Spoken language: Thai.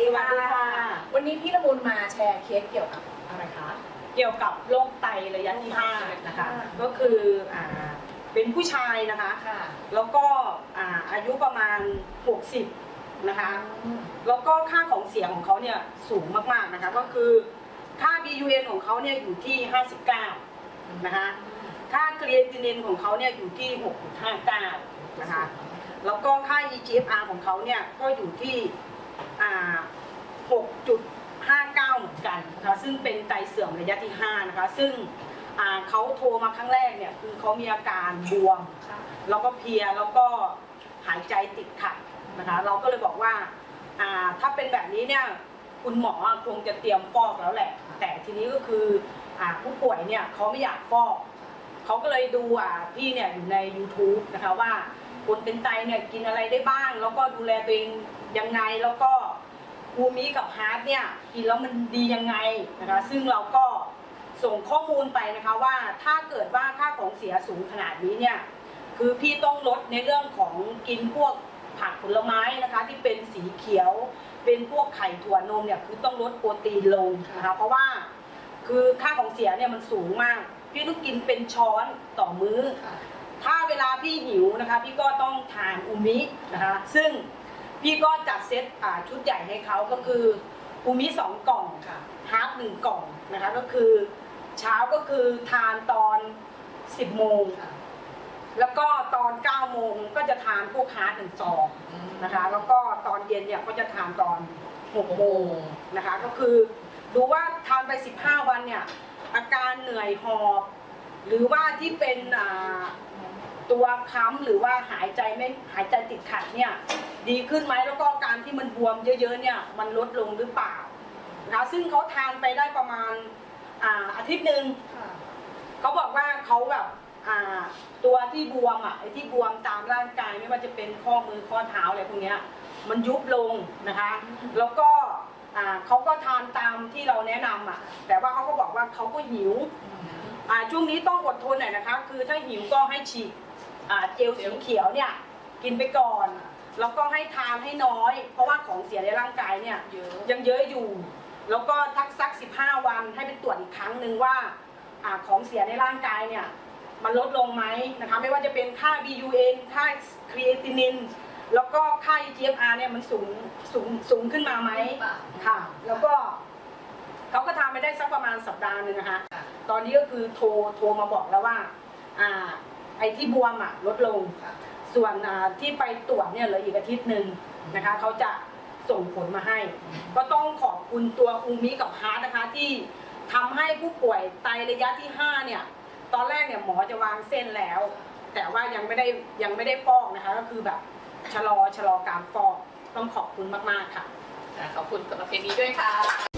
ดีค่ะสวัสดีค่ะ วันนี้พี่ละมุนมาแชร์เคสเกี่ยวกับอะไรคะ เกี่ยวกับโรคไตระยะที่ห้านะคะอ่าก็คืออ่าเป็นผู้ชายนะคะ ค่ะ แล้วก็อ่าอายุประมาณ 60 นะคะ แล้วก็ค่าของเสียงของเขาเนี่ยสูงมากๆนะคะ ก็คือค่า BUN ของเขาเนี่ยอยู่ที่ 59 นะคะ ค่าเครียตินินของเขาเนี่ยอยู่ที่ 6.59 นะคะ แล้วก็ค่า EGFR ของเขาเนี่ยก็อยู่ที่อ่า 6.59 เหมือนกันนะคะซึ่งเป็นไตเสื่อมระยะที่ 5 นะคะ ซึ่งเขาโทรมาครั้งแรกเนี่ยคือเขามีอาการบวม แล้วก็เพียแล้วก็หายใจติดขัดนะคะ เราก็เลยบอกว่าถ้าเป็นแบบนี้เนี่ยคุณหมอคงจะเตรียมฟอกแล้วแหละ แต่ทีนี้ก็คืออผู้ป่วยเนี่ยเขาไม่อยากฟอกเขาก็เลยดูพี่เนี่ยอยู่ใน YouTube นะคะว่าคนเป็นไตเนี่ยกินอะไรได้บ้าง แล้วก็ดูแลตัวเองยังไงแล้วก็ อูมิกับฮาร์ดเนี่ยกินแล้วมันดียังไงนะคะซึ่งเราก็ส่งข้อมูลไปนะคะว่าถ้าเกิดว่าค่าของเสียสูงขนาดนี้เนี่ยคือพี่ต้องลดในเรื่องของกินพวกผักผลไม้นะคะที่เป็นสีเขียว เป็นพวกไข่ถั่วนมเนี่ยคือต้องลดโปรตีนลงนะคะเพราะว่าคือค่าของเสียเนี่ยมันสูงมาก พี่ต้องกินเป็นช้อนต่อมื้อ ถ้าเวลาพี่หิวนะคะ พี่ก็ต้องทานอูมินะคะซึ่ง พี่ก็จัดเซตอ่าชุดใหญ่ให้เขาก็คืออูมิสองกล่องค่ะฮาร์ดหนึ่งกล่องนะคะก็คือเช้าก็คือทานตอน 10 โมงแล้วก็ตอน 9 โมงก็จะทานพวกฮาร์ดหนึ่งซองนะคะ แล้วก็ตอนเย็นเนี่ยก็จะทานตอน 6 โมงนะคะ ก็คือดูว่าทานไป 15 วันเนี่ยอาการเหนื่อยหอบ หรือว่าที่เป็นอ่า ตัวค้ำหรือว่าหายใจไม่หายใจติดขัดเนี่ยดีขึ้นไหมแล้วก็การที่มันบวมเยอะๆเนี่ยมันลดลงหรือเปล่านะคะซึ่งเขาทานไปได้ประมาณอ่าอาทิตย์หนึ่งเขาบอกว่าเขาแบบอ่าตัวที่บวมอะไอ้ที่บวมตามร่างกายไม่ว่าจะเป็นข้อมือข้อเท้าอะไรพวกเนี้ยมันยุบลงนะคะ แล้วก็อ่าเขาก็ทานตามที่เราแนะนำอะ แต่ว่าเขาก็บอกว่าเขาก็หิวอ่าช่วงนี้ต้องอดทนหน่อยนะคะ คือถ้าหิวก็ให้ฉีด อ่าเจลสีเขียวเนี่ยกินไปก่อนแล้วก็ให้ทานให้น้อย เพราะว่าของเสียในร่างกายเนี่ยเยอะยังเยอะอยู่ แล้วก็ทักซัก 15 วันให้ไปตรวจอีกครั้งหนึ่งว่าอาของเสียในร่างกายเนี่ยมันลดลงไหมนะคะไม่ว่าจะเป็นค่า BUN ค่าครีเอตินินแล้วก็ค่า EGFR เนี่ยมันสูงสูงสูงขึ้นมาไหมค่ะ แล้วก็เขาก็ทำไปได้สักประมาณสัปดาห์หนึ่งนะคะค่ะตอนนี้ก็คือโทรโทรมาบอกแล้วว่าอ่า ไอ้ที่บวมอะลดลง ส่วนที่ไปตรวจเนี่ยเหลืออีกอาทิตย์หนึ่งนะคะเขาจะส่งผลมาให้ ก็ต้องขอบคุณตัวอูมิกับฮาร์ดนะคะที่ทำให้ผู้ป่วยไตระยะที่ 5 เนี่ย ตอนแรกเนี่ยหมอจะวางเส้นแล้ว แต่ว่ายังไม่ได้ยังไม่ได้ฟอกนะคะ ก็คือแบบชะลอชะลอการฟอกต้องขอบคุณมาก ๆ ค่ะ ขอบคุณสำหรับเพลงนี้ด้วยค่ะ